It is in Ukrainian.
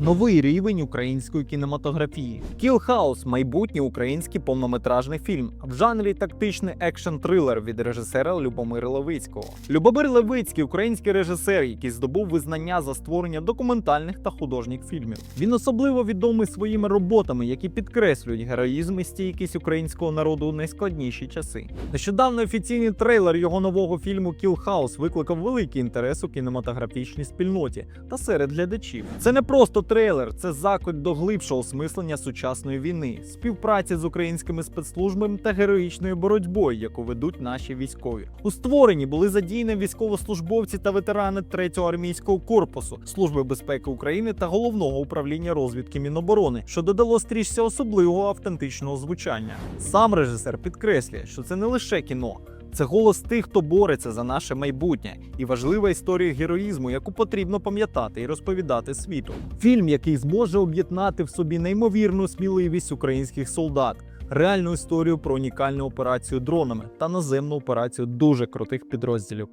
Новий рівень української кінематографії. Kill House – майбутній український повнометражний фільм в жанрі тактичний екшн-трилер від режисера Любомира Левицького. Любомир Левицький український режисер, який здобув визнання за створення документальних та художніх фільмів. Він особливо відомий своїми роботами, які підкреслюють героїзм і стійкість українського народу у найскладніші часи. Нещодавно офіційний трейлер його нового фільму Kill House викликав великий інтерес у кінематографічній спільноті та серед глядачів. Це не просто трейлер, це заклик до глибшого осмислення сучасної війни, співпраці з українськими спецслужбами та героїчною боротьбою, яку ведуть наші військові. У створенні були задіяні військовослужбовці та ветерани 3-го армійського корпусу, Служби безпеки України та головного управління розвідки Міноборони, що додало стрічці особливого автентичного звучання. Сам режисер підкреслює, що це не лише кіно. Це голос тих, хто бореться за наше майбутнє, і важлива історія героїзму, яку потрібно пам'ятати і розповідати світу. Фільм, який зможе об'єднати в собі неймовірну сміливість українських солдат, реальну історію про унікальну операцію дронами та наземну операцію дуже крутих підрозділів.